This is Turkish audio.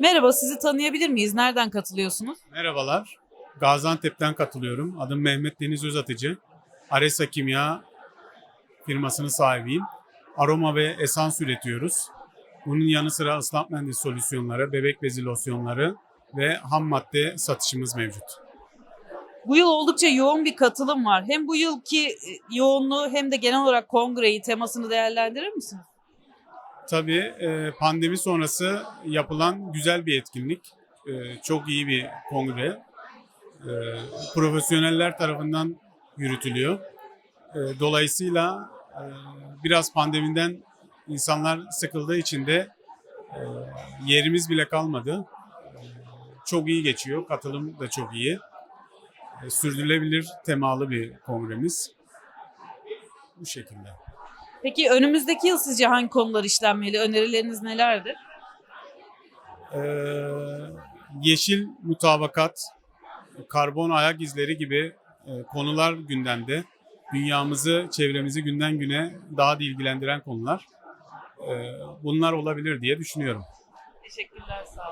Merhaba, sizi tanıyabilir miyiz? Nereden katılıyorsunuz? Merhabalar. Gaziantep'ten katılıyorum. Adım Mehmet Deniz Özatıcı. Aresa Kimya firmasının sahibiyim. Aroma ve esans üretiyoruz. Bunun yanı sıra ıslak mendil solüsyonları, bebek bezi losyonları ve ham madde satışımız mevcut. Bu yıl oldukça yoğun bir katılım var. Hem bu yılki e, yoğunluğu hem de genel olarak kongreyi, temasını değerlendirir misiniz? Tabii e, pandemi sonrası yapılan güzel bir etkinlik. E, Çok iyi bir kongre. E, Profesyoneller tarafından yürütülüyor. Dolayısıyla biraz pandemiden insanlar sıkıldığı için de yerimiz bile kalmadı. Çok iyi geçiyor. Katılım da çok iyi. Sürdürülebilir temalı bir kongremiz. Bu şekilde. Peki önümüzdeki yıl sizce hangi konular işlenmeli? Önerileriniz nelerdir? Ee, yeşil mutabakat, karbon ayak izleri gibi e, konular gündemde. Dünyamızı, çevremizi günden güne daha da ilgilendiren konular. Ee, bunlar olabilir diye düşünüyorum. Teşekkürler, sağ olun.